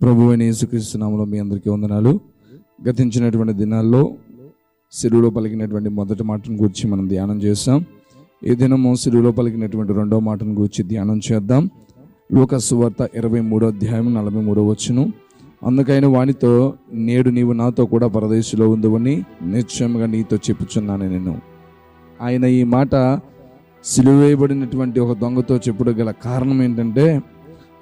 ప్రభు అయిన యేసుక్రీస్తునామలో మీ అందరికీ వందనాలు. గతించినటువంటి దినాల్లో సిరువులో పలికినటువంటి మొదటి మాటను గురించి మనం ధ్యానం చేస్తాం. ఈ దినము సిరువులో పలికినటువంటి రెండో మాటను గురించి ధ్యానం చేద్దాం. లోక వార్త ఇరవై మూడో అధ్యాయం నలభై మూడో వచ్చును అందుకైన వానితో నేడు నీవు నాతో కూడా పరదేశంలో ఉందని నిశ్చయంగా నీతో చెప్పుచున్నాను నేను. ఆయన ఈ మాట సిలువేయబడినటువంటి ఒక దొంగతో చెప్పుడు గల కారణం ఏంటంటే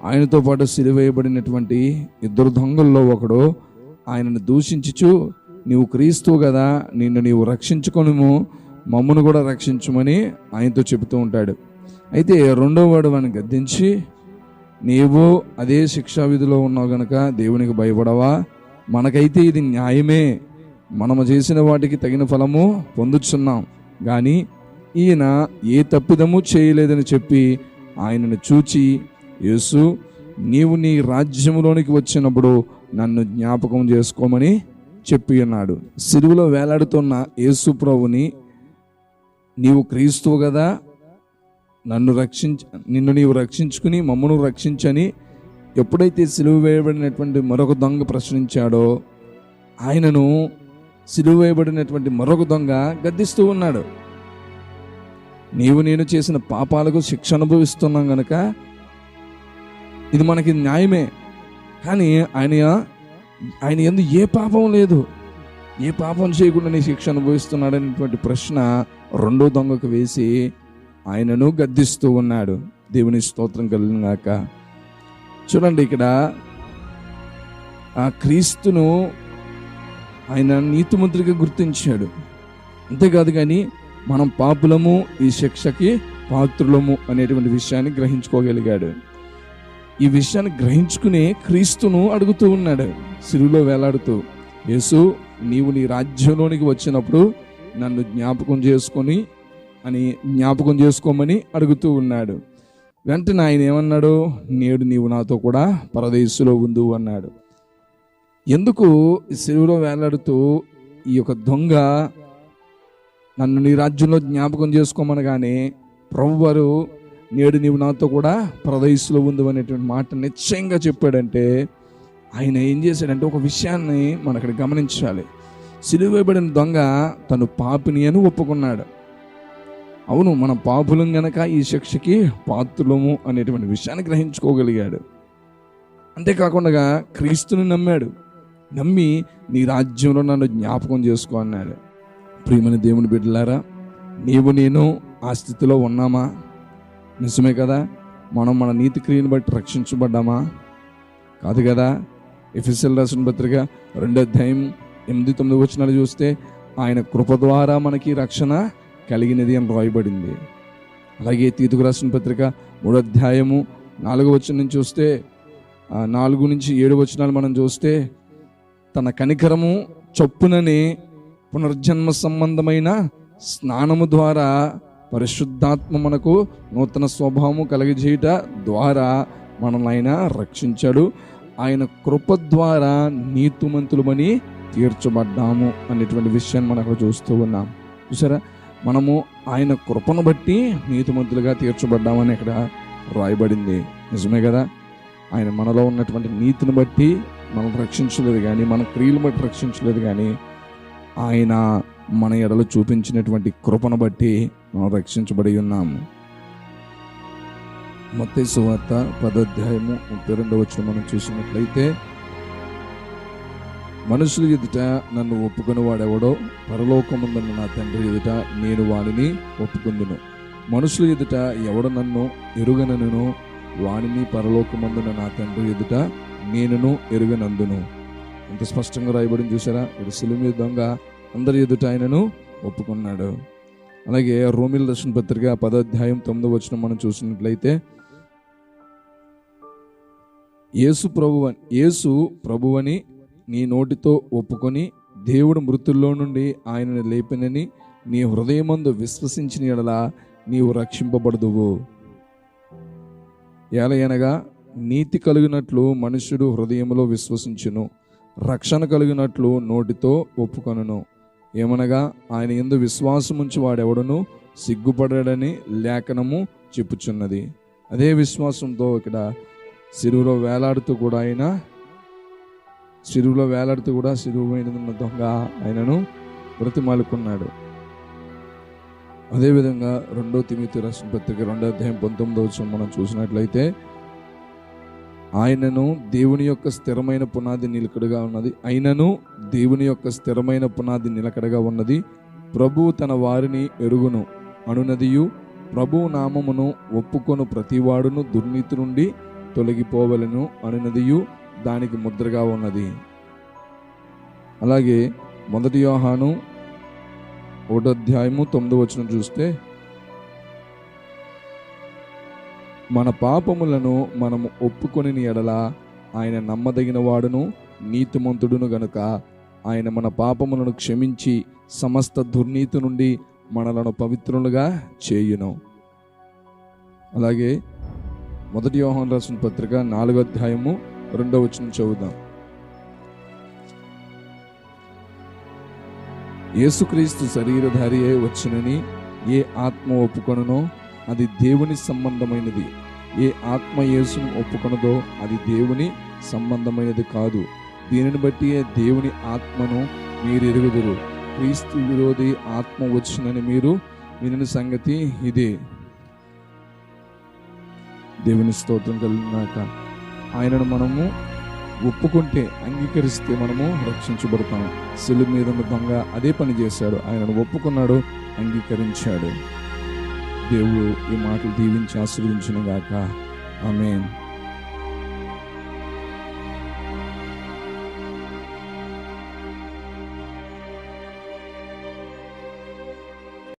ఆయనతో పాటు సిరివేయబడినటువంటి ఇద్దరు దొంగల్లో ఒకడు ఆయనను దూషించుచు నీవు క్రీస్తువు కదా నిన్ను నీవు రక్షించుకొనుము మమ్మను కూడా రక్షించమని ఆయనతో చెబుతూ ఉంటాడు. అయితే రెండో వాడు వాడిని గద్దించి నీవు అదే శిక్షా విధిలో ఉన్నావు గనక దేవునికి భయపడవా? మనకైతే ఇది న్యాయమే. మనము చేసిన వాటికి తగిన ఫలము పొందుచున్నాం. కానీ ఈయన ఏ తప్పిదము చేయలేదని చెప్పి ఆయనను చూచి యేసు నీవు నీ రాజ్యంలోనికి వచ్చినప్పుడు నన్ను జ్ఞాపకం చేసుకోమని చెప్పి ఉన్నాడు సిలువలో వేలాడుతున్న యేసు ప్రభుని నీవు క్రీస్తువు కదా నన్ను రక్షించ నిన్ను నీవు రక్షించుకుని మమ్మను రక్షించని ఎప్పుడైతే సిలువ వేయబడినటువంటి మరొక దొంగ ప్రశ్నించాడో ఆయనను సిలువ వేయబడినటువంటి మరొక దొంగ గద్దిస్తూ ఉన్నాడు. నీవు నేను చేసిన పాపాలకు శిక్ష అనుభవిస్తున్నాం గనక ఇది మనకి న్యాయమే. కానీ ఆయన ఆయన ఎందు ఏ పాపం లేదు. ఏ పాపం చేయకుండా నీ శిక్ష అనుభవిస్తున్నాడనేటువంటి ప్రశ్న రెండో దొంగకు వేసి ఆయనను గద్దిస్తూ ఉన్నాడు. దేవుని స్తోత్రం కలిగినాక. చూడండి ఇక్కడ ఆ క్రీస్తును ఆయన నీతిమంత్రిగా గుర్తించాడు. అంతేకాదు కానీ మనం పాపులము ఈ శిక్షకి పాత్రులము అనేటువంటి విషయాన్ని గ్రహించుకోగలిగాడు. ఈ విషయాన్ని గ్రహించుకునే క్రీస్తును అడుగుతూ ఉన్నాడు. సిరులో వేలాడుతూ యేసు నీవు నీ రాజ్యంలోనికి వచ్చినప్పుడు నన్ను జ్ఞాపకం చేసుకొని అని జ్ఞాపకం చేసుకోమని అడుగుతూ ఉన్నాడు. వెంటనే ఆయన ఏమన్నాడు? నేడు నీవు నాతో కూడా పరదేశులో ఉండు అన్నాడు. ఎందుకు సిరువులో వేలాడుతూ ఈ యొక్క దొంగ నన్ను నీ రాజ్యంలో జ్ఞాపకం చేసుకోమనగానే ప్రభువారు నేడు నీవు నాతో కూడా ప్రదేశంలో ఉంది అనేటువంటి మాట నిశ్చయంగా చెప్పాడంటే ఆయన ఏం చేశాడంటే ఒక విషయాన్ని మనం అక్కడ గమనించాలి. సిలువేయబడిన దొంగ తను పాపిని అని ఒప్పుకున్నాడు. అవును మన పాపులం గనక ఈ శిక్షకి పాత్రులము అనేటువంటి విషయాన్ని గ్రహించుకోగలిగాడు. అంతేకాకుండా క్రీస్తుని నమ్మాడు. నమ్మి నీ రాజ్యంలో నన్ను జ్ఞాపకం చేసుకో అన్నాడు. ప్రియమని దేవుని బిడ్డలారా నీవు నేను ఆ స్థితిలో ఉన్నామా? నిజమే కదా? మనం మన నీతి క్రియను బట్టి రక్షించబడ్డామా? కాదు కదా? ఎఫ్ఎస్ఎల్ రాసిన పత్రిక రెండో అధ్యాయం ఎనిమిది తొమ్మిది వచ్చినాలు చూస్తే ఆయన కృప ద్వారా మనకి రక్షణ కలిగినది అని రాయబడింది. అలాగే తీతుకు రాసిన పత్రిక మూడో అధ్యాయము నాలుగు వచ్చిన నుంచి చూస్తే నాలుగు నుంచి ఏడు వచనాలు మనం చూస్తే తన కనికరము చొప్పుననే పునర్జన్మ సంబంధమైన స్నానము ద్వారా పరిశుద్ధాత్మ మనకు నూతన స్వభావము కలిగజేయుట ద్వారా మనల్ని ఆయన రక్షించాడు. ఆయన కృప ద్వారా నీతిమంతులమని తీర్చబడ్డాము అనేటువంటి విషయాన్ని మనం అక్కడ చూస్తూ ఉన్నాం. చూసారా? మనము ఆయన కృపను బట్టి నీతిమంతులుగా తీర్చబడ్డామని ఇక్కడ రాయబడింది. నిజమే కదా? ఆయన మనలో ఉన్నటువంటి నీతిని బట్టి మనం రక్షించలేదు కానీ మన క్రియలు బట్టి రక్షించలేదు కానీ ఆయన మన ఎడలు చూపించినటువంటి కృపను బట్టి మనం రక్షించబడి ఉన్నాము. మత్తయి సువార్త పదాధ్యాయము ముప్పై రెండవ వచ్చిన మనం చూసినట్లయితే మనుషులు ఎదుట నన్ను ఒప్పుకొని వాడెవడో పరలోకముందున్న నా తండ్రి ఎదుట నేను వాడిని ఒప్పుకుందును. మనుషులు ఎదుట ఎవడు నన్ను ఎరుగనను వాణిని పరలోకమందున నా తండ్రి ఎదుట నేనును ఎరుగనందును. ఎంత స్పష్టంగా రాయబడింది చూసారా? ఇక్కడ సిలిమి దొంగ అందరి ఎదుట ఆయనను ఒప్పుకున్నాడు. అలాగే రోమిల్ దర్శన పత్రిక పదాధ్యాయం తొమ్మిదో వచ్చిన మనం చూసినట్లయితే యేసు ప్రభు యేసు ప్రభువని నీ నోటితో ఒప్పుకొని దేవుడు మృతుల్లో నుండి ఆయనను లేపినని నీ హృదయమందు విశ్వసించిన ఎడలా నీవు రక్షింపబడదువు. ఏలయనగా నీతి కలిగినట్లు మనుష్యుడు హృదయములో విశ్వసించును. రక్షణ కలిగినట్లు నోటితో ఒప్పుకొనును. ఏమనగా ఆయన ఎందు విశ్వాసముంచి వాడెవడను సిగ్గుపడడని లేఖనము చెప్పుచున్నది. అదే విశ్వాసంతో ఇక్కడ సిరువులో వేలాడుతూ కూడా ఆయన సిరువులో వేలాడుతూ కూడా సిరువు దొంగ ఆయనను బ్రతిమాలుకున్నాడు. అదేవిధంగా రెండో తిమితి రాసిన పత్రిక రెండో అధ్యాయం పంతొమ్మిదో మనం చూసినట్లయితే ఆయనను దేవుని యొక్క స్థిరమైన పునాది నిలకడగా ఉన్నది. అయినను దేవుని యొక్క స్థిరమైన పునాది నిలకడగా ఉన్నది. ప్రభువు తన వారిని ఎరుగును అనునదియు. ప్రభు నామమును ఒప్పుకొను ప్రతివాడును దుర్నీతి నుండి తొలగిపోవలను అనునదియు. దానికి ముద్రగా ఉన్నది. అలాగే మొదటి యోహాను ఒకటో అధ్యాయము తొమ్మిది వచ్చిన చూస్తే మన పాపములను మనము ఒప్పుకొని ఎడల ఆయన నమ్మదగిన వాడును నీతిమంతుడును గనుక. ఆయన మన పాపములను క్షమించి సమస్త దుర్నీతి నుండి మనలను పవిత్రులుగా చేయును. అలాగే మొదటి యోహాన్ రాసిన పత్రిక నాలుగో అధ్యాయము రెండవ వచ్చిన చదువుదాం. యేసుక్రీస్తు శరీరధారి అయి వచ్చినని ఏ ఆత్మ ఒప్పుకొనునో అది దేవుని సంబంధమైనది. ఏ ఆత్మ యేసును ఒప్పుకొనదో అది దేవుని సంబంధమైనది కాదు. దీనిని బట్టి దేవుని ఆత్మను మీరు ఎరుగుదురు క్రీస్తు విరోధి ఆత్మ వచ్చినని మీరు వినిన సంగతి ఇదే. దేవుని స్తోత్రం కలిగినాక ఆయనను మనము ఒప్పుకుంటే అంగీకరిస్తే మనము రక్షించబడతాం. సెలు మీద దొంగ అదే పని చేశాడు. ఆయనను ఒప్పుకున్నాడు అంగీకరించాడు. దేవుడు ఈ మాటలు దీవించి ఆశీర్వదించిన గాక. ఆమెన్.